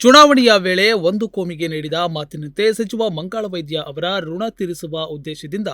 ಚುನಾವಣೆಯ ವೇಳೆ ಒಂದು ಕೋಮಿಗೆ ನೀಡಿದ ಮಾತಿನಂತೆ ಸಚಿವ ಮಂಗಾಳ ವೈದ್ಯ ಅವರ ಋಣ ತೀರಿಸುವ ಉದ್ದೇಶದಿಂದ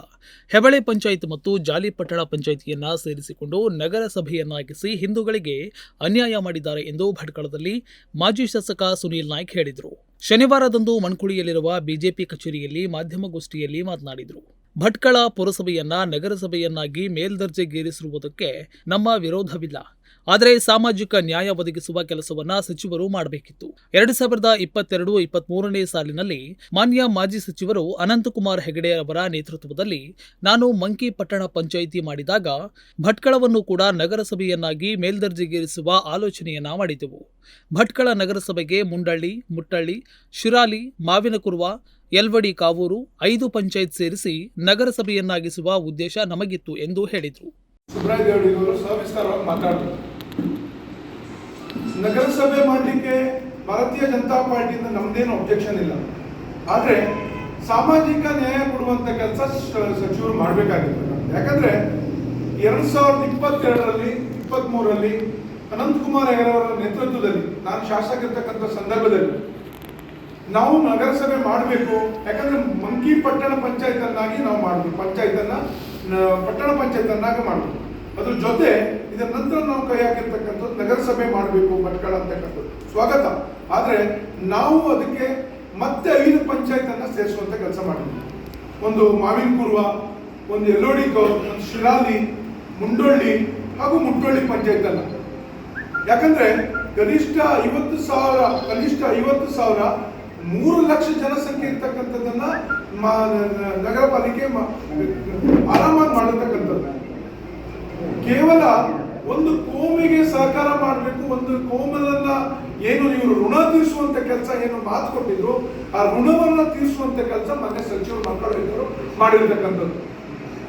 ಹೆಬಳೆ ಪಂಚಾಯತ್ ಮತ್ತು ಜಾಲಿಪಟ್ಟಣ ಪಂಚಾಯಿತಿಯನ್ನ ಸೇರಿಸಿಕೊಂಡು ನಗರಸಭೆಯನ್ನಾಗಿಸಿ ಹಿಂದೂಗಳಿಗೆ ಅನ್ಯಾಯ ಮಾಡಿದ್ದಾರೆ ಎಂದು ಭಟ್ಕಳದಲ್ಲಿ ಮಾಜಿ ಶಾಸಕ ಸುನೀಲ್ ನಾಯ್ಕ್ ಹೇಳಿದರು. ಶನಿವಾರದಂದು ಮಣ್ಕುಳಿಯಲ್ಲಿರುವ ಬಿಜೆಪಿ ಕಚೇರಿಯಲ್ಲಿ ಮಾಧ್ಯಮಗೋಷ್ಠಿಯಲ್ಲಿ ಮಾತನಾಡಿದರು. ಭಟ್ಕಳ ಪುರಸಭೆಯನ್ನ ನಗರಸಭೆಯನ್ನಾಗಿ ಮೇಲ್ದರ್ಜೆಗೇರಿಸಿರುವುದಕ್ಕೆ ನಮ್ಮ ವಿರೋಧವಿಲ್ಲ. ಆದರೆ ಸಾಮಾಜಿಕ ನ್ಯಾಯ ಒದಗಿಸುವ ಕೆಲಸವನ್ನ ಸಚಿವರು ಮಾಡಬೇಕಿತ್ತು. ಎರಡು ಸಾವಿರದ ಇಪ್ಪತ್ತೆರಡು ಇಪ್ಪತ್ಮೂರನೇ ಸಾಲಿನಲ್ಲಿ ಮಾನ್ಯ ಮಾಜಿ ಸಚಿವರು ಅನಂತಕುಮಾರ್ ಹೆಗಡೆ ಅವರ ನೇತೃತ್ವದಲ್ಲಿ ನಾನು ಮಂಕಿ ಪಟ್ಟಣ ಪಂಚಾಯಿತಿ ಮಾಡಿದಾಗ ಭಟ್ಕಳವನ್ನು ಕೂಡ ನಗರಸಭೆಯನ್ನಾಗಿ ಮೇಲ್ದರ್ಜೆಗೇರಿಸುವ ಆಲೋಚನೆಯನ್ನ ಮಾಡಿದೆವು. ಭಟ್ಕಳ ನಗರಸಭೆಗೆ ಮುಂಡಳ್ಳಿ, ಮುಟ್ಟಳ್ಳಿ, ಶಿರಾಲಿ, ಮಾವಿನಕುರ್ವ ಎಲ್ವಡಿ ಕಾವೂರು ಐದು ಪಂಚಾಯತ್ ಸೇರಿಸಿ ನಗರಸಭೆಯನ್ನಾಗಿಸುವ ಉದ್ದೇಶ ನಮಗಿತ್ತು ಎಂದು ಹೇಳಿದರು. ಸುಬ್ರಾಯ ದೇವಡಿಗವರು ಸವಿಸ್ತಾರವಾಗಿ ಮಾತಾಡಿದ್ರು ನಗರಸಭೆ ಮಾಡಲಿಕ್ಕೆ ಭಾರತೀಯ ಜನತಾ ಪಾರ್ಟಿಯಿಂದ ನಮ್ದೇನು ಅಬ್ಜೆಕ್ಷನ್ ಇಲ್ಲ. ಆದರೆ ಸಾಮಾಜಿಕ ನ್ಯಾಯ ಕೊಡುವಂತ ಕೆಲಸ ಸಚಿವರು ಮಾಡಬೇಕಾಗಿತ್ತು. ಯಾಕಂದ್ರೆ ಎರಡ್ ಸಾವಿರದ ಇಪ್ಪತ್ತೆರಡರಲ್ಲಿ ಇಪ್ಪತ್ತ್ಮೂರರಲ್ಲಿ ಅನಂತಕುಮಾರ್ ಹೆಗಡೆ ಅವರ ನೇತೃತ್ವದಲ್ಲಿ, ನಾನು ಶಾಸಕ ಇರ್ತಕ್ಕಂಥ ಸಂದರ್ಭದಲ್ಲಿ ನಾವು ನಗರಸಭೆ ಮಾಡಬೇಕು. ಯಾಕಂದ್ರೆ ಮಂಕಿ ಪಟ್ಟಣ ಪಂಚಾಯತ್ ನಾವು ಮಾಡಬೇಕು. ಪಂಚಾಯತ್ ಪಟ್ಟಣ ಪಂಚಾಯತ್ ಮಾಡೋದು ಮಾಡಬೇಕು ಅದ್ರ ಜೊತೆ ಇದರ ನಂತರ ನಾವು ಕೈ ಹಾಕಿರ್ತಕ್ಕಂಥದ್ದು ನಗರಸಭೆ ಮಾಡಬೇಕು ಭಟ್ಕಳ ಅಂತಕ್ಕಂಥದ್ದು ಸ್ವಾಗತ. ಆದರೆ ನಾವು ಅದಕ್ಕೆ ಮತ್ತೆ ಐದು ಪಂಚಾಯತ್ ಸೇರಿಸುವಂಥ ಕೆಲಸ ಮಾಡಿದ್ವಿ ಒಂದು ಮಾವಿನ ಪೂರ್ವ ಒಂದು ಎಲ್ಲೋಡಿ ಒಂದು ಶಿರಾಲಿ, ಮುಂಡೊಳ್ಳಿ ಹಾಗೂ ಮುಟ್ಟೊಳ್ಳಿ ಪಂಚಾಯತನ್ನು ಯಾಕಂದರೆ ಕನಿಷ್ಠ ಐವತ್ತು ಸಾವಿರ, ಕನಿಷ್ಠ ಐವತ್ತು ಸಾವಿರ ಮೂರು ಲಕ್ಷ ಜನಸಂಖ್ಯೆ ಇರ್ತಕ್ಕಂಥದ್ದನ್ನ ನಗರ ಪಾಲಿಕೆ ಮ- ಆರಾಮಾಗಿ ಮಾಡತಕ್ಕಂಥದ್ದು ಕೇವಲ ಒಂದು ಕೋಮಿಗೆ ಸಹಕಾರ ಮಾಡಬೇಕು, ಒಂದು ಕೋಮಲನ್ನ ಏನು ಇವರು ಋಣ ತೀರಿಸುವಂತ ಕೆಲಸ ಏನು ಮಾತು ಕೊಟ್ಟಿದ್ರು, ಆ ಋಣವನ್ನ ತೀರಿಸುವಂತ ಕೆಲಸ ಮೊನ್ನೆ ಸಚಿವರು ಮಕ್ಕಳು ಮಾಡಿರ್ತಕ್ಕಂಥದ್ದು.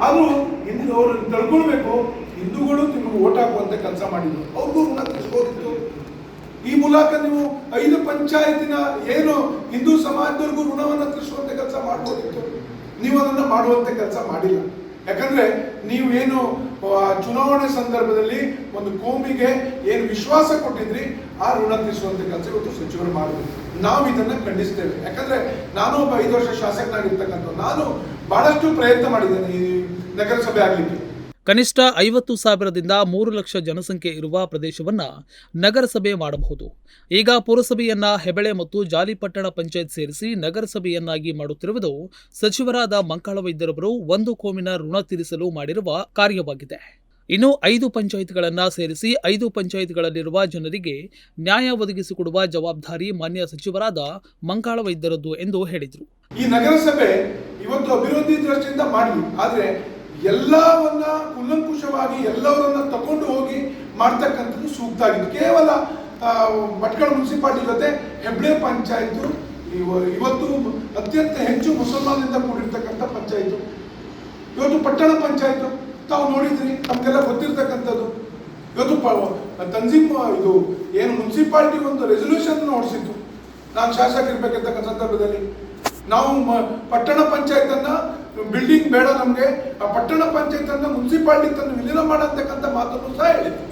ಅದು ಇಂದು ಅವರು ತಿಳ್ಕೊಳ್ಬೇಕು, ಹಿಂದೂಗಳು ನಿಮಗೆ ಓಟ್ ಹಾಕುವಂತ ಕೆಲಸ ಮಾಡಿದ್ರು. ಅವ್ರಿಗೂ ಋಣ ತೀರಿಸ್ಬೋದಿತ್ತು. ಈ ಮೂಲಕ ನೀವು ಐದು ಪಂಚಾಯತಿನ ಏನು ಹಿಂದೂ ಸಮಾಜದವರೆಗೂ ಋಣವನ್ನ ತೀರಿಸುವಂತ ಕೆಲಸ ಮಾಡ್ಬೋದಿತ್ತು. ನೀವು ಅದನ್ನ ಮಾಡುವಂತ ಕೆಲಸ ಮಾಡಿಲ್ಲ. ಯಾಕಂದ್ರೆ ನೀವು ಏನು ಚುನಾವಣೆ ಸಂದರ್ಭದಲ್ಲಿ ಒಂದು ಕೋಮಿಗೆ ಏನು ವಿಶ್ವಾಸ ಕೊಟ್ಟಿದ್ರಿ, ಆ ಋಣ ತೀರಿಸುವಂತ ಕೆಲಸ ಇವತ್ತು ಸಚಿವರು ಮಾಡಿದ್ರು. ನಾವು ಇದನ್ನ ಖಂಡಿಸ್ತೇವೆ. ಯಾಕಂದ್ರೆ ನಾನು ಒಬ್ಬ ಐದು ವರ್ಷ ಶಾಸಕನಾಗಿರ್ತಕ್ಕಂಥ ನಾನು ಬಹಳಷ್ಟು ಪ್ರಯತ್ನ ಮಾಡಿದ್ದೇನೆ ಈ ನಗರಸಭೆ ಆಗ್ಲಿಕ್ಕೆ. ಕನಿಷ್ಠ ಐವತ್ತು ಸಾವಿರದಿಂದ ಮೂರು ಲಕ್ಷ ಜನಸಂಖ್ಯೆ ಇರುವ ಪ್ರದೇಶವನ್ನು ನಗರಸಭೆ ಮಾಡಬಹುದು. ಈಗ ಪುರಸಭೆಯನ್ನ ಹೆಬಳೆ ಮತ್ತು ಜಾಲಿಪಟ್ಟಣ ಪಂಚಾಯತ್ ಸೇರಿಸಿ ನಗರಸಭೆಯನ್ನಾಗಿ ಮಾಡುತ್ತಿರುವುದು ಸಚಿವರಾದ ಮಂಕಾಳ ವೈದ್ಯರವರು ಒಂದು ಕೋಮಿನ ಋಣ ತೀರಿಸಲು ಮಾಡಿರುವ ಕಾರ್ಯವಾಗಿದೆ. ಇನ್ನು ಐದು ಪಂಚಾಯತ್ಗಳನ್ನು ಸೇರಿಸಿ ಐದು ಪಂಚಾಯತ್ಗಳಲ್ಲಿರುವ ಜನರಿಗೆ ನ್ಯಾಯ ಒದಗಿಸಿಕೊಡುವ ಜವಾಬ್ದಾರಿ ಮಾನ್ಯ ಸಚಿವರಾದ ಮಂಕಾಳ ವೈದ್ಯರದ್ದು ಎಂದು ಹೇಳಿದರು. ಈ ನಗರಸಭೆ ಇವತ್ತು ಅಭಿವೃದ್ಧಿ ದೃಷ್ಟಿಯಿಂದ ಮಾಡಿ ಆದ್ರೆ ಎಲ್ಲವನ್ನ ಕುಲಂಕುಷವಾಗಿ ಎಲ್ಲವರನ್ನ ತಗೊಂಡು ಹೋಗಿ ಮಾಡ್ತಕ್ಕಂಥದ್ದು ಸೂಕ್ತ ಆಗಿತ್ತು ಕೇವಲ ಭಟ್ಕಳ ಮುನ್ಸಿಪಾಲ್ಟಿ ಜೊತೆ ಹೆಬ್ಳೆ ಪಂಚಾಯತ್ ಇವತ್ತು ಅತ್ಯಂತ ಹೆಚ್ಚು ಮುಸಲ್ಮಾನದಿಂದ ಕೂಡಿರ್ತಕ್ಕಂಥ ಪಂಚಾಯತ್ ಇವತ್ತು ಪಟ್ಟಣ ಪಂಚಾಯತ್ ತಾವು ನೋಡಿದ್ರಿ, ನಮಗೆಲ್ಲ ಗೊತ್ತಿರ್ತಕ್ಕಂಥದ್ದು. ಇವತ್ತು ತಂಜೀಮ್ ಇದು, ಏನು ಮುನ್ಸಿಪಾಲ್ಟಿ ಒಂದು ರೆಸೊಲ್ಯೂಷನ್ ನೋಡಿಸಿತ್ತು ನಾನು ಶಾಸಕ ಇರ್ಬೇಕಂತಕ್ಕಂಥ ಸಂದರ್ಭದಲ್ಲಿ. ನಾವು ಪಟ್ಟಣ ಪಂಚಾಯತ್ ಅನ್ನ ಬಿಲ್ಡಿಂಗ್ ಬೇಡ ನಮಗೆ, ಆ ಪಟ್ಟಣ ಪಂಚಾಯತ್ ಅನ್ನ ಮುನ್ಸಿಪಾಲಿಟಿ ತಂದು ವಿಲೀನ ಮಾಡತಕ್ಕಂಥ ಮಾತನ್ನು ಸಹ ಹೇಳಿದ್ರು.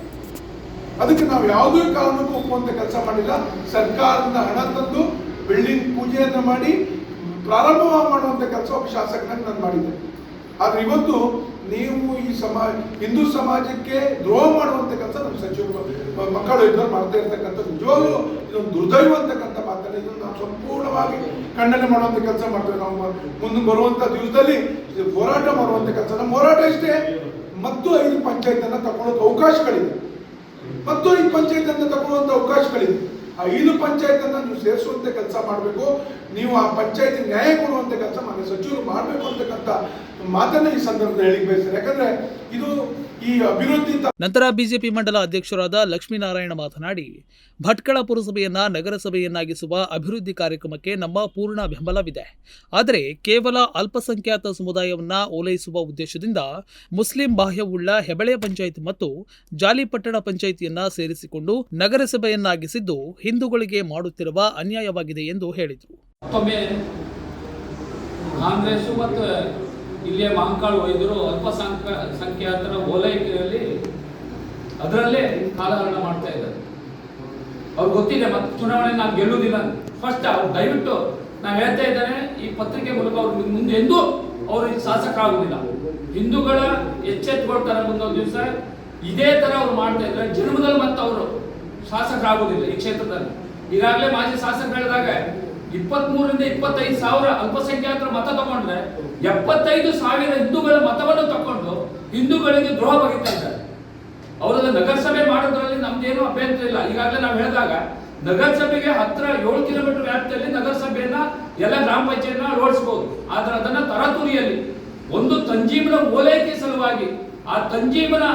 ಅದಕ್ಕೆ ನಾವು ಯಾವುದೇ ಕಾರಣಕ್ಕೂ ಒಪ್ಪುವಂತ ಕೆಲಸ ಮಾಡಿಲ್ಲ. ಸರ್ಕಾರದಿಂದ ಹಣ ತಂದು ಬಿಲ್ಡಿಂಗ್ ಪೂಜೆಯನ್ನು ಮಾಡಿ ಪ್ರಾರಂಭ ಮಾಡುವಂತ ಕೆಲಸ ಒಬ್ಬ ನಾನು ಮಾಡಿದ್ದೆ. ಆದ್ರೆ ಇವತ್ತು ನೀವು ಈ ಸಮಾಜ ಹಿಂದೂ ಸಮಾಜಕ್ಕೆ ದ್ರೋಹ ಮಾಡುವಂತ ಕೆಲಸ ನಮ್ಮ ಸಚಿವರು, ಮಕ್ಕಳು ಇದ್ದವ್ರು ಮಾಡ್ತಾ ಇರ್ತಕ್ಕಂಥ ನಿಜವಾಗ್ಲೂ ಇದೊಂದು ದುರ್ದೈವ ಅಂತಕ್ಕಂಥ ನಾವು ಸಂಪೂರ್ಣವಾಗಿ ಖಂಡನೆ ಮಾಡುವಂತ ಕೆಲಸ ಮಾಡ್ತೇವೆ ನಾವು. ಮುಂದೆ ಬರುವಂತ ದಿವಸದಲ್ಲಿ ಹೋರಾಟ ಮಾಡುವಂತ ಕೆಲಸ. ನಮ್ಮ ಹೋರಾಟ ಇಷ್ಟೇ. ಮತ್ತು ಐದು ಪಂಚಾಯತ್ ಅನ್ನ ತಗೊಳ್ಳೋಕೆ ಅವಕಾಶಗಳಿದೆ ಮತ್ತು ಐದು ಪಂಚಾಯತ್ ತಗೊಳ್ಳುವಂಥ ಅವಕಾಶಗಳಿದೆ ಆ ಐದು ಪಂಚಾಯತ್ ಅನ್ನ ನೀವು ಸೇರಿಸುವಂತ ಕೆಲಸ ಮಾಡಬೇಕು. ನೀವು ಆ ಪಂಚಾಯತ್ ನ್ಯಾಯ ಕೊಡುವಂತ ಕೆಲಸ ಮಾಡಿ ಸಚಿವರು ಮಾಡಬೇಕು ಅಂತಕ್ಕಂಥ ಮಾತನ್ನ ಈ ಸಂದರ್ಭದಲ್ಲಿ ಹೇಳಿ ಬಯಸ್ತಾರೆ ಯಾಕಂದ್ರೆ ಇದು ಈ ಅಭಿವೃದ್ಧಿ ನಂತರ ಬಿಜೆಪಿ ಮಂಡಲ ಅಧ್ಯಕ್ಷರಾದ ಲಕ್ಷ್ಮೀನಾರಾಯಣ ಮಾತನಾಡಿ ಭಟ್ಕಳ ಪುರಸಭೆಯನ್ನ ನಗರಸಭೆಯನ್ನಾಗಿಸುವ ಅಭಿವೃದ್ಧಿ ಕಾರ್ಯಕ್ರಮಕ್ಕೆ ನಮ್ಮ ಪೂರ್ಣ ಬೆಂಬಲವಿದೆ. ಆದರೆ ಕೇವಲ ಅಲ್ಪಸಂಖ್ಯಾತ ಸಮುದಾಯವನ್ನ ಓಲೈಸುವ ಉದ್ದೇಶದಿಂದ ಮುಸ್ಲಿಂ ಬಾಹ್ಯವುಳ್ಳ ಹೆಬಳೆ ಪಂಚಾಯತ್ ಮತ್ತು ಜಾಲಿಪಟ್ಟಣ ಪಂಚಾಯಿತಿಯನ್ನ ಸೇರಿಸಿಕೊಂಡು ನಗರಸಭೆಯನ್ನಾಗಿಸಿದ್ದು ಹಿಂದೂಗಳಿಗೆ ಮಾಡುತ್ತಿರುವ ಅನ್ಯಾಯವಾಗಿದೆ ಎಂದು ಹೇಳಿದರು. ಮತ್ತೊಮ್ಮೆ ಮಾಂಕಾಳು ವೈದ್ಯರು ಅಲ್ಪಸಂಖ್ಯ ಸಂಖ್ಯಾತರ ಓಲೈಕೆಯಲ್ಲಿ ಅದರಲ್ಲೇ ಕಾಲಹರಣ ಮಾಡ್ತಾ ಇದ್ದಾರೆ. ಅವ್ರು ಗೊತ್ತಿದೆ, ಮತ್ತೆ ಚುನಾವಣೆ ನಾನು ಗೆಲ್ಲುವುದಿಲ್ಲ ಫಸ್ಟ್ ಅವ್ರು ದಯವಿಟ್ಟು ನಾವು ಹೇಳ್ತಾ ಇದ್ದೇನೆ, ಈ ಪತ್ರಿಕೆ ಮೂಲಕ ಅವ್ರು ಮುಂದೆ ಎಂದೂ ಅವರು ಶಾಸಕರಾಗುವುದಿಲ್ಲ. ಹಿಂದೂಗಳ ಎಚ್ಚೆತ್ಕೊಳ್ತಾರೆ ಮುಂದೊಂದು ದಿವಸ ಇದೇ ತರ ಅವ್ರು ಮಾಡ್ತಾ ಇದ್ದಾರೆ. ಜನ್ಮದಲ್ಲಿ ಮತ್ತೆ ಅವರು ಶಾಸಕರಾಗುವುದಿಲ್ಲ ಈ ಕ್ಷೇತ್ರದಲ್ಲಿ. ಈಗಾಗಲೇ ಮಾಜಿ ಶಾಸಕ ಹೇಳಿದಾಗ, ಇಪ್ಪತ್ಮೂರರಿಂದ ಇಪ್ಪತ್ತೈದು ಸಾವಿರ ಅಲ್ಪಸಂಖ್ಯಾತರ ಮತ ತಗೊಂಡ್ರೆ ಎಪ್ಪತ್ತೈದು ಸಾವಿರ ಹಿಂದೂಗಳ ಮತವನ್ನು ತಕೊಂಡು ಹಿಂದೂಗಳಿಗೆ ದ್ರೋಹ ಬಗೆತಾ ಇದ್ದಾರೆ. ಅವರನ್ನು ನಗರಸಭೆ ಮಾಡೋದ್ರಲ್ಲಿ ನಮ್ದೇನು ಅಭ್ಯಂತರ ಇಲ್ಲ. ಈಗಾಗಲೇ ನಾವು ಹೇಳಿದಾಗ ನಗರಸಭೆಗೆ ಹತ್ರ ಏಳು ಕಿಲೋಮೀಟರ್ ವ್ಯಾಪ್ತಿಯಲ್ಲಿ ನಗರಸಭೆಯನ್ನ ಎಲ್ಲ ಗ್ರಾಮ ಪಂಚಾಯತ್ನ ಅಳವಡಿಸಬಹುದು ಆದ್ರೆ ಅದನ್ನ ತರತುರಿಯಲ್ಲಿ ಒಂದು ತಂಜೀಮನ ಓಲೈಕೆ ಸಲುವಾಗಿ ಆ ತಂಜೀಮನ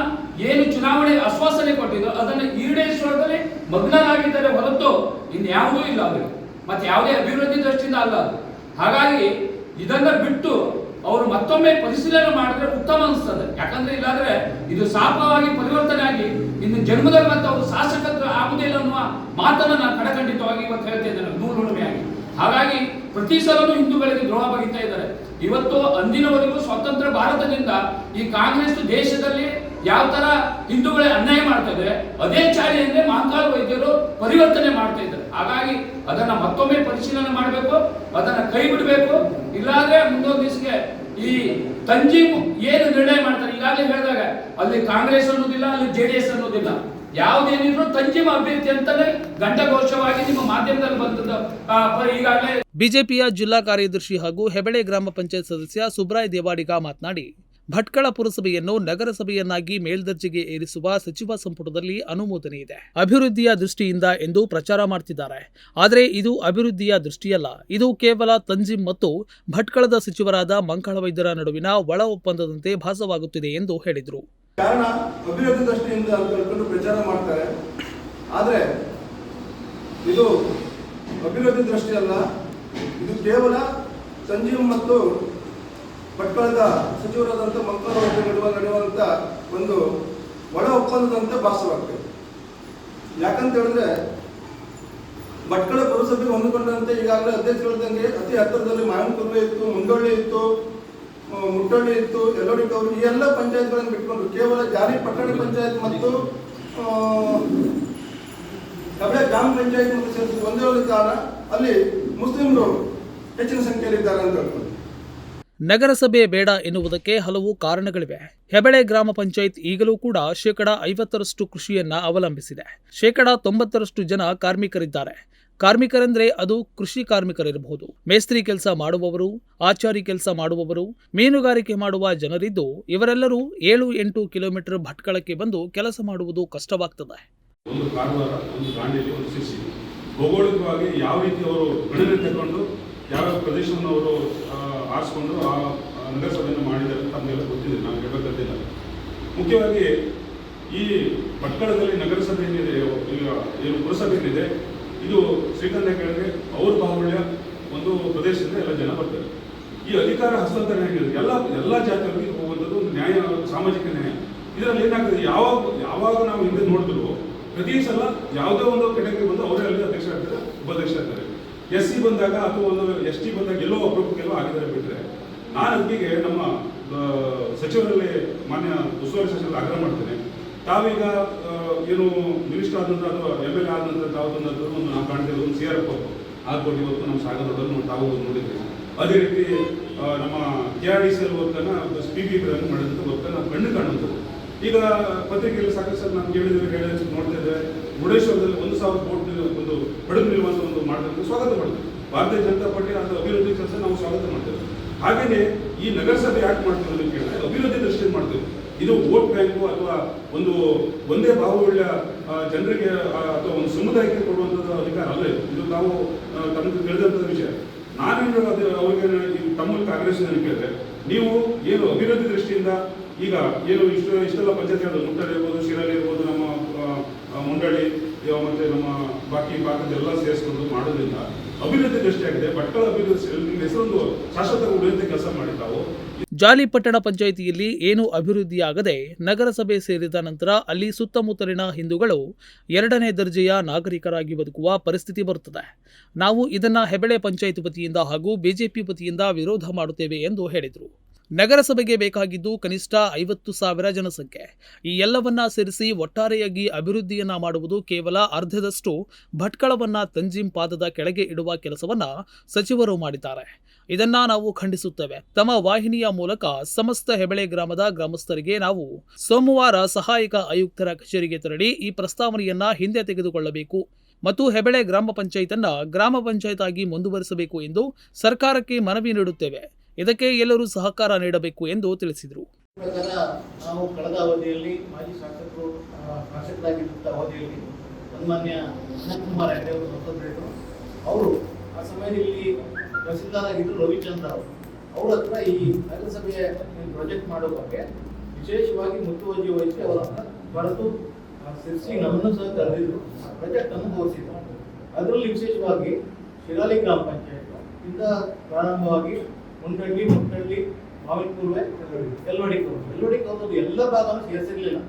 ಏನು ಚುನಾವಣೆ ಆಶ್ವಾಸನೆ ಕೊಟ್ಟಿದ್ದು ಅದನ್ನು ಈಡೇರಿಸುವುದರಲ್ಲಿ ಮಗ್ನರಾಗಿದ್ದಾರೆ ಹೊರತು ಇನ್ಯಾವುದೂ ಇಲ್ಲ ಅವರಿಗೆ. ಮತ್ತೆ ಯಾವುದೇ ಅಭಿವೃದ್ಧಿ ದೃಷ್ಟಿಯಿಂದ ಅಲ್ಲ ಹಾಗಾಗಿ ಇದನ್ನ ಬಿಟ್ಟು ಅವರು ಮತ್ತೊಮ್ಮೆ ಪರಿಶೀಲನೆ ಮಾಡಿದ್ರೆ ಉತ್ತಮ ಅನಿಸ್ತದೆ. ಯಾಕಂದ್ರೆ ಇಲ್ಲಾಂದ್ರೆ ಇದು ಸಾಪವಾಗಿ ಪರಿವರ್ತನೆ ಆಗಿ ಇನ್ನು ಜನ್ಮದಲ್ಲಿ ಮತ್ತೆ ಅವರು ಶಾಸಕತ್ವ ಆಗುದಿಲ್ಲ ಅನ್ನುವ ಮಾತನ್ನ ನಾನು ಕಡಖಂಡಿತವಾಗಿ ಇವತ್ತು ಹೇಳ್ತಾ ಇದ್ದೇನೆ. ನೂಲುಣಿಮೆಯಾಗಿ ಹಾಗಾಗಿ ಪ್ರತಿ ಸಲನೂ ಹಿಂದೂಗಳಿಗೆ ದ್ರೋಹ ಬಗಿತಾ ಇದ್ದಾರೆ. ಇವತ್ತು ಅಂದಿನವರೆಗೂ ಸ್ವತಂತ್ರ ಭಾರತದಿಂದ ಈ ಕಾಂಗ್ರೆಸ್ ದೇಶದಲ್ಲಿ ಯಾವ ತರ ಹಿಂದೂಗಳೇ ಅನ್ಯಾಯ ಮಾಡ್ತಾ ಇದ್ದಾರೆ, ಅದೇ ಚಾಳಿಯನ್ನೇ ಮಹಾಕಾಲ ವೈದ್ಯರು ಪರಿವರ್ತನೆ ಮಾಡ್ತಾ ಇದ್ದಾರೆ. ಹಾಗಾಗಿ ಅದನ್ನ ಮತ್ತೊಮ್ಮೆ ಪರಿಶೀಲನೆ ಮಾಡಬೇಕು, ಅದನ್ನ ಕೈ ಬಿಡಬೇಕು. ಇಲ್ಲಾಂದ್ರೆ ಈ ತಂಜೀಮ್ ಏನು ನಿರ್ಣಯ ಮಾಡ್ತಾರೆ? ಈಗಾಗಲೇ ಹೇಳಿದಾಗ, ಅಲ್ಲಿ ಕಾಂಗ್ರೆಸ್ ಅನ್ನೋದಿಲ್ಲ, ಅಲ್ಲಿ ಜೆ ಡಿ ಎಸ್ ಅನ್ನೋದಿಲ್ಲ. ಯಾವುದೇನಿದ್ರು ತಂಜೀಮ್ ಅಭ್ಯರ್ಥಿ ಅಂತಾನೆ ಘಂಟಘೋಷವಾಗಿ ನಿಮ್ಮ ಮಾಧ್ಯಮದಲ್ಲಿ ಬಂದದ್ದು. ಈಗಾಗಲೇ ಬಿಜೆಪಿಯ ಜಿಲ್ಲಾ ಕಾರ್ಯದರ್ಶಿ ಹಾಗೂ ಹೆಬಳೆ ಗ್ರಾಮ ಪಂಚಾಯತ್ ಸದಸ್ಯ ಸುಬ್ರಾಯ್ ದೇವಾಡಿಗ ಮಾತನಾಡಿ ಭಟ್ಕಳ ಪುರಸಭೆಯನ್ನು ನಗರಸಭೆಯನ್ನಾಗಿ ಮೇಲ್ದರ್ಜೆಗೆ ಏರಿಸುವ ಸಚಿವ ಸಂಪುಟದಲ್ಲಿ ಅನುಮೋದನೆ ಇದೆ. ಅಭಿವೃದ್ಧಿಯ ದೃಷ್ಟಿಯಿಂದ ಎಂದು ಪ್ರಚಾರ ಮಾಡ್ತಿದ್ದಾರೆ. ಆದರೆ ಇದು ಅಭಿವೃದ್ಧಿಯ ದೃಷ್ಟಿಯಲ್ಲ. ಇದು ಕೇವಲ ತಂಜಿಮ್ ಮತ್ತು ಭಟ್ಕಳದ ಸಚಿವರಾದ ಮಂಕಳ ವೈದ್ಯರ ನಡುವಿನ ಒಳ ಒಪ್ಪಂದದಂತೆ ಭಾಸವಾಗುತ್ತಿದೆ ಎಂದು ಹೇಳಿದರು. ಕಾರಣ ಅಭಿವೃದ್ಧಿ ದೃಷ್ಟಿಯಿಂದ ಅಂತ ಪ್ರಚಾರ ಮಾಡ್ತಾರೆ. ಆದರೆ ಇದು ಅಭಿವೃದ್ಧಿ ದೃಷ್ಟಿಯಲ್ಲ. ಇದು ಕೇವಲ ಸಂಜೀವ್ ಮತ್ತು ಭಟ್ಕಳದ ಸಚಿವರಾದಂಥ ಅವರ ನಡುವ ನಡೆಯುವಂಥ ಒಂದು ಒಳ ಒಪ್ಪಂದದಂತೆ ಭಾಸವಾಗ್ತದೆ. ಯಾಕಂತ ಹೇಳಿದ್ರೆ, ಭಟ್ಕಳ ಪುರಸಭೆಗೆ ಹೊಂದಿಕೊಂಡಂತೆ ಈಗಾಗಲೇ ಅಧ್ಯಕ್ಷ ಹೇಳಿದಂಗೆ ಅತಿ ಹತ್ತಿರದಲ್ಲಿ ಮಾಯನಕುರ್ವೆ ಇತ್ತು, ಮುಂಡೊಳ್ಳಿ ಇತ್ತು ಮುಟ್ಟೊಳ್ಳಿ ಇತ್ತು ಎಲ್ಲೋಡಿ ಕೌರು, ಈ ಎಲ್ಲ ಪಂಚಾಯತ್ಗಳನ್ನು ಬಿಟ್ಕೊಂಡು ಕೇವಲ ಜಾರಿ ಪಟ್ಟಣ ಪಂಚಾಯತ್ ಮತ್ತು ಕಬಳೆ ಗ್ರಾಮ ಪಂಚಾಯತ್ ಮತ್ತು ಸೇರಿಸಿ ಒಂದೇ ಒಂದು ಕಾರಣ ಅಲ್ಲಿ ಮುಸ್ಲಿಮರು ಹೆಚ್ಚಿನ ಸಂಖ್ಯೆಯಲ್ಲಿ ಇದ್ದಾರೆ ಅಂತ ಹೇಳ್ಬೋದು. ನಗರಸಭೆ ಬೇಡ ಎನ್ನುವುದಕ್ಕೆ ಹಲವು ಕಾರಣಗಳಿವೆ. ಹೆಬಳೆ ಗ್ರಾಮ ಪಂಚಾಯತ್ ಈಗಲೂ ಕೂಡ ಶೇಕಡ ಐವತ್ತರಷ್ಟು ಕೃಷಿಯನ್ನ ಅವಲಂಬಿಸಿದೆ. ಶೇಕಡ ತೊಂಬತ್ತರಷ್ಟು ಜನ ಕಾರ್ಮಿಕರಿದ್ದಾರೆ. ಕಾರ್ಮಿಕರೆಂದ್ರೆ ಅದು ಕೃಷಿ ಕಾರ್ಮಿಕರಿರಬಹುದು. ಮೇಸ್ತ್ರಿ ಕೆಲಸ ಮಾಡುವವರು, ಆಚಾರಿ ಕೆಲಸ ಮಾಡುವವರು, ಮೀನುಗಾರಿಕೆ ಮಾಡುವ ಜನರಿದ್ದು, ಇವರೆಲ್ಲರೂ ಏಳು ಎಂಟು ಕಿಲೋಮೀಟರ್ ಭಟ್ಕಳಕ್ಕೆ ಬಂದು ಕೆಲಸ ಮಾಡುವುದು ಕಷ್ಟವಾಗ್ತದೆ. ಭೌಗೋಳಿಕವಾಗಿ ಯಾವ ರೀತಿ ಅವರು ಗಣನೆ ತಗೊಂಡು ಯಾವ ಪ್ರದೇಶವನ್ನು ಅವರು ಆರಿಸ್ಕೊಂಡು ಆ ನಗರಸಭೆಯನ್ನು ಮಾಡಿದ್ದಾರೆ ತಮಗೆಲ್ಲ ಗೊತ್ತಿದೆ, ನಾನು ಹೇಳಬೇಕಂತಿಲ್ಲ ಮುಖ್ಯವಾಗಿ ಈ ಭಟ್ಕಳದಲ್ಲಿ ನಗರಸಭೆ ಏನಿದೆ ಏನು ಪುರಸಭೆ ಏನಿದೆ ಇದು ಶ್ರೀಕಂಠ ಕೇಳಿದ್ರೆ ಅವ್ರ ಬಾಹುಳ್ಯ ಒಂದು ಪ್ರದೇಶದಿಂದ ಎಲ್ಲ ಜನ ಬರ್ತಾರೆ. ಈ ಅಧಿಕಾರ ಹಸ್ತಾಂತರ ಹೇಗಿದೆ, ಎಲ್ಲ ಎಲ್ಲ ಜಾತಿಗಳಿಗೆ ಹೋಗುವಂಥದ್ದು ಒಂದು ನ್ಯಾಯ, ಸಾಮಾಜಿಕ ನ್ಯಾಯ. ಇದರಲ್ಲಿ ಏನಾಗ್ತದೆ, ಯಾವಾಗ ಯಾವಾಗ ನಾವು ಹಿಂದೆ ನೋಡಿದ್ರು ಪ್ರತಿ ಸಲ ಯಾವುದೋ ಒಂದು ಕೆಟಗರಿ ಬಂದು ಅವರೇ ಅಲ್ಲಿ ಅಧ್ಯಕ್ಷ ಆಗ್ತಾರೆ ಉಪಾಧ್ಯಕ್ಷ ಆಗ್ತಾರೆ ಎಸ್ ಸಿ ಬಂದಾಗ ಅಥವಾ ಒಂದು ಎಸ್ ಟಿ ಬಂದಾಗ ಆಗಿದ್ದಾರೆ ಬಿಟ್ಟರೆ ನಾನು ಅದಕ್ಕೆ ನಮ್ಮ ಸಚಿವರಲ್ಲಿ ಮಾನ್ಯ ಉಸ್ತುವಾರಿ ಸಚಿವರು ಆಗ್ರಹ ಮಾಡ್ತೇನೆ. ತಾವೀಗ ಏನು ಮಿನಿಸ್ಟರ್ ಆದಂಥ ಅಥವಾ ಎಂ ಎಲ್ ಎ ಆದ ನಂತರ ತಾವು ಬಂದದ್ದು ಒಂದು ನಾವು ಕಾಣ್ತಿದ್ದು ಒಂದು ಸಿ ಆರ್ ಎಫ್ ಆಗ್ಬೋದು ಇವತ್ತು ನಮ್ಮ ಸಾಗರದಲ್ಲಿ ನಾವು ತಾವು ನೋಡಿದ್ವಿ ಅದೇ ರೀತಿ ನಮ್ಮ ಕೆ ಆರ್ ಡಿ ಸಿ ಅಲ್ಲಿ ವರ್ಕನ್ನು ಪಿ ಪಿ ರನ್ ಮಾಡಿದಂಥ ವರ್ಕನ್ನು ಕಣ್ಣು ಕಾಣುವಂಥದ್ದು. ಈಗ ಪತ್ರಿಕೆಯಲ್ಲಿ ಸಾಕಷ್ಟು ಸರ್ ನಾನು ಕೇಳಿದ್ರೆ ಹೇಳಿದ್ರೆ ನೋಡ್ತಾ ಇದ್ದೇವೆ ಮುರುಡೇಶ್ವರದಲ್ಲಿ ಒಂದು ಸಾವಿರ ಕೋಟಿ ಒಂದು ಪಡೆದು ನಿರ್ವಹಣೆ ಒಂದು ಮಾಡೋದಕ್ಕೆ ಸ್ವಾಗತ ಮಾಡ್ತೀವಿ. ಭಾರತೀಯ ಜನತಾ ಪಾರ್ಟಿ ಅದರ ಅಭಿವೃದ್ಧಿ ಕೆಲಸ ನಾವು ಸ್ವಾಗತ ಮಾಡ್ತೇವೆ. ಹಾಗೆಯೇ ಈ ನಗರಸಭೆ ಯಾಕೆ ಮಾಡ್ತೀವಿ ಅಂತ ಕೇಳಿದ್ರೆ ಅಭಿವೃದ್ಧಿ ದೃಷ್ಟಿಯಿಂದ ಮಾಡ್ತೀವಿ. ಇದು ವೋಟ್ ಬ್ಯಾಂಕು ಅಥವಾ ಒಂದು ಒಂದೇ ಬಾಹುಳ್ಯ ಜನರಿಗೆ ಅಥವಾ ಒಂದು ಸಮುದಾಯಕ್ಕೆ ಕೊಡುವಂಥದ್ದು ಅಧಿಕಾರ ಅಲ್ಲ ಇದು. ನಾವು ತಮಗೆ ತಿಳಿದಂಥ ವಿಷಯ. ನಾನೇನು ಅದು, ಅವರಿಗೆ ತಮ್ಮಲ್ಲಿ ತಮ್ಮ ಕಾಂಗ್ರೆಸ್ ಕೇಳಿದ್ರೆ ನೀವು ಏನು ಅಭಿವೃದ್ಧಿ ದೃಷ್ಟಿಯಿಂದ ಈಗ ಏನು ಇಷ್ಟು, ಇಷ್ಟೆಲ್ಲ ಪಂಚಾಯತ್ ಮುಟ್ಟಳ್ಳಿ ಇರ್ಬೋದು ಶಿರಾಲಿ ಇರ್ಬೋದು ನಮ್ಮ ಮುಂಡಳಿ ಮತ್ತೆ ನಮ್ಮ ಬಾಕಿ ಭಾಗದೆಲ್ಲ ಸೇರಿಸ್ಕೊಂಡು ಮಾಡೋದ್ರಿಂದ ಅಭಿವೃದ್ಧಿ ದೃಷ್ಟಿಯಾಗಿದೆ ಭಟ್ಕಳ ಅಭಿವೃದ್ಧಿ ಹೆಸರೊಂದು ಶಾಶ್ವತ ಉಳಿಯುವಂತೆ ಕೆಲಸ ಮಾಡಿದ್ದಾವೆ ಜಾಲಿಪಟ್ಟಣ ಪಂಚಾಯಿತಿಯಲ್ಲಿ ಏನು ಅಭಿವೃದ್ಧಿಯಾಗದೆ ನಗರಸಭೆ ಸೇರಿದ ನಂತರ ಅಲ್ಲಿ ಸುತ್ತಮುತ್ತಲಿನ ಹಿಂದೂಗಳು ಎರಡನೇ ದರ್ಜೆಯ ನಾಗರಿಕರಾಗಿ ಬದುಕುವ ಪರಿಸ್ಥಿತಿ ಬರುತ್ತದೆ. ನಾವು ಇದನ್ನು ಹೆಬಳೆ ಪಂಚಾಯತ್ ವತಿಯಿಂದ ಹಾಗೂ ಬಿಜೆಪಿ ವತಿಯಿಂದ ವಿರೋಧ ಮಾಡುತ್ತೇವೆ ಎಂದು ಹೇಳಿದರು. ನಗರಸಭೆಗೆ ಬೇಕಾಗಿದ್ದು ಕನಿಷ್ಠ ಐವತ್ತು ಸಾವಿರ ಜನಸಂಖ್ಯೆ. ಈ ಎಲ್ಲವನ್ನ ಸೇರಿಸಿ ಒಟ್ಟಾರೆಯಾಗಿ ಅಭಿವೃದ್ಧಿಯನ್ನ ಮಾಡುವುದು ಕೇವಲ ಅರ್ಧದಷ್ಟು ಭಟ್ಕಳವನ್ನ ತಂಜಿಂ ಪಾದದ ಕೆಳಗೆ ಇಡುವ ಕೆಲಸವನ್ನ ಸಚಿವರು ಮಾಡಿದ್ದಾರೆ. ಇದನ್ನ ನಾವು ಖಂಡಿಸುತ್ತೇವೆ. ತಮ್ಮ ವಾಹಿನಿಯ ಮೂಲಕ ಸಮಸ್ತ ಹೆಬಳೆ ಗ್ರಾಮದ ಗ್ರಾಮಸ್ಥರಿಗೆ ನಾವು ಸೋಮವಾರ ಸಹಾಯಕ ಆಯುಕ್ತರ ಕಚೇರಿಗೆ ತೆರಳಿ ಈ ಪ್ರಸ್ತಾವನೆಯನ್ನ ಹಿಂದೆ ತೆಗೆದುಕೊಳ್ಳಬೇಕು ಮತ್ತು ಹೆಬಳೆ ಗ್ರಾಮ ಪಂಚಾಯತನ್ನ ಗ್ರಾಮ ಪಂಚಾಯತ್ ಆಗಿ ಮುಂದುವರಿಸಬೇಕು ಎಂದು ಸರ್ಕಾರಕ್ಕೆ ಮನವಿ ನೀಡುತ್ತೇವೆ. ಇದಕ್ಕೆ ಎಲ್ಲರೂ ಸಹಕಾರ ನೀಡಬೇಕು ಎಂದು ತಿಳಿಸಿದರು. ನಾವು ಕಳೆದ ಅವಧಿಯಲ್ಲಿ ಮಾಜಿ ಶಾಸಕರು ಶಾಸಕರಾಗಿದ್ದಂಥ ಅವಧಿಯಲ್ಲಿ ಸನ್ಮಾನ್ಯ ಅನಂತಕುಮಾರ್ ಹೆಗಡೆ ಅವರು ಹೊಸಬ್ರು ಅವರು ಆ ಸಮಯದಲ್ಲಿ ತಹಸೀಲ್ದಾರ್ ಆಗಿದ್ದರು ರವಿಚಂದ್ರ ಅವರು. ಅವ್ರ ಹತ್ರ ಈ ನಗರಸಭೆಯ ಪ್ರಾಜೆಕ್ಟ್ ಮಾಡೋ ಬಗ್ಗೆ ವಿಶೇಷವಾಗಿ ಮುತುವರ್ಜಿ ವಹಿಸಿ ಅವರ ಬರೆದು ಸಿರ್ಸಿ ನಮ್ಮನ್ನು ಸಹ ಕರೆದಿದ್ರು. ಪ್ರಾಜೆಕ್ಟ್ ಅನ್ನು ತೋರಿಸಿದ್ರು ಅದರಲ್ಲಿ ವಿಶೇಷವಾಗಿ ಶಿರಾಲಿ ಗ್ರಾಮ ಪಂಚಾಯತ್ ಇಂದ ಪ್ರಾರಂಭವಾಗಿ ಮುಂಡಳ್ಳಿ ಮುಟ್ಟಳ್ಳಿ ಮಾವಿನಪುರ್ವೆ ಎಲ್ಲೋಡಿ ಎಲ್ಲೋಡಿ ಕೌರದು ಎಲ್ಲ ಭಾಗನೂ ಸೇರಿಸಿರ್ಲಿಲ್ಲ.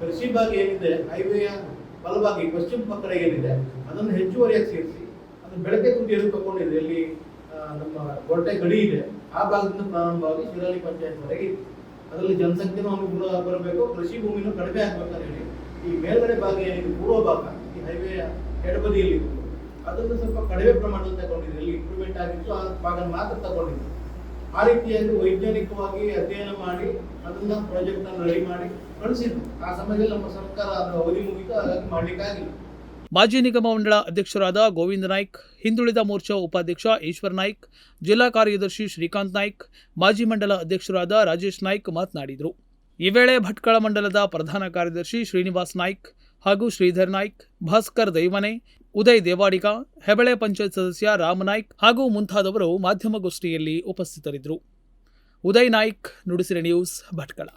ಕೃಷಿ ಭಾಗ ಏನಿದೆ ಹೈವೇಯ ಬಲಭಾಗಿ ಪಶ್ಚಿಮ ಪಕ್ಕದ ಏನಿದೆ ಅದನ್ನು ಹೆಚ್ಚುವರಿಯಾಗಿ ಸೇರಿಸಿ ಅದು ಬೆಳಗ್ಗೆ ತುದಿಯಲ್ಲಿ ತಗೊಂಡಿದೆ ಇಲ್ಲಿ ನಮ್ಮ ಕೊಟ್ಟೆ ಗಡಿ ಇದೆ. ಆ ಭಾಗದಿಂದ ಪ್ರಾರಂಭವಾಗಿ ಶಿರಾಲಿ ಪಂಚಾಯತ್ ವರೆಗೆ ಇದೆ. ಅದರಲ್ಲಿ ಜನಸಂಖ್ಯೆನೂ ಅನುಕೂಲ ಬರಬೇಕು ಕೃಷಿ ಭೂಮಿನೂ ಕಡಿಮೆ ಆಗ್ಬೇಕಂತ ಹೇಳಿ. ಈ ಮೇಲ್ಗಡೆ ಭಾಗ ಏನಿದೆ ಪೂರ್ವ ಭಾಗ ಈ ಹೈವೇಯ ಎಡಬದಿಯಲ್ಲಿ ಅದನ್ನು ಸ್ವಲ್ಪ ಕಡಿಮೆ ಪ್ರಮಾಣದಲ್ಲಿ ತಗೊಂಡಿದೆ ಇಲ್ಲಿ ಇಂಪ್ರೂವ್ಮೆಂಟ್ ಆಗಿತ್ತು ಆ ಭಾಗ ಮಾತ್ರ ತಗೊಂಡಿದೆ ಆ ರೀತಿಯಾಗಿ ವೈಜ್ಞಾನಿಕವಾಗಿ ಅಧ್ಯಯನ ಮಾಡಿ, ಅದನ್ನ ಪ್ರಾಜೆಕ್ಟ್ ಅನ್ನು ರೆಡಿ ಮಾಡಿ ಕಳಿಸಿದ್ರು. ಆ ಸಮಯದಲ್ಲಿ ನಮ್ಮ ಸರ್ಕಾರ ಅದರ ಅವಧಿ ಮುಗಿತು, ಹಾಗಾಗಿ ಮಾಡಲಿಕ್ಕಾಗಿಲ್ಲ ಮಾಜಿ ನಿಗಮ ಮಂಡಳ ಅಧ್ಯಕ್ಷರಾದ ಗೋವಿಂದ ನಾಯ್ಕ್, ಹಿಂದುಳಿದ ಮೋರ್ಚಾ ಉಪಾಧ್ಯಕ್ಷ ಈಶ್ವರ್ ನಾಯ್ಕ್, ಜಿಲ್ಲಾ ಕಾರ್ಯದರ್ಶಿ ಶ್ರೀಕಾಂತ್ ನಾಯ್ಕ್, ಮಾಜಿ ಮಂಡಲ ಅಧ್ಯಕ್ಷರಾದ ರಾಜೇಶ್ ನಾಯ್ಕ್ ಮಾತನಾಡಿದರು. ಈ ವೇಳೆ ಭಟ್ಕಳ ಮಂಡಲದ ಪ್ರಧಾನ ಕಾರ್ಯದರ್ಶಿ ಶ್ರೀನಿವಾಸ್ ನಾಯ್ಕ್ ಹಾಗೂ ಶ್ರೀಧರ್ ನಾಯ್ಕ್, ಭಾಸ್ಕರ್ ದೈವನೆ ಉದಯ್ ದೇವಾಡಿಗ ಹೆಬಳೆ ಪಂಚಾಯತ್ ಸದಸ್ಯ ರಾಮನಾಯ್ಕ್ ಹಾಗೂ ಮುಂತಾದವರು ಮಾಧ್ಯಮಗೋಷ್ಠಿಯಲ್ಲಿ ಉಪಸ್ಥಿತರಿದ್ದರು. ಉದಯ್ ನಾಯ್ಕ್, ನುಡಿಸಿರ ನ್ಯೂಸ್ ಭಟ್ಕಳ.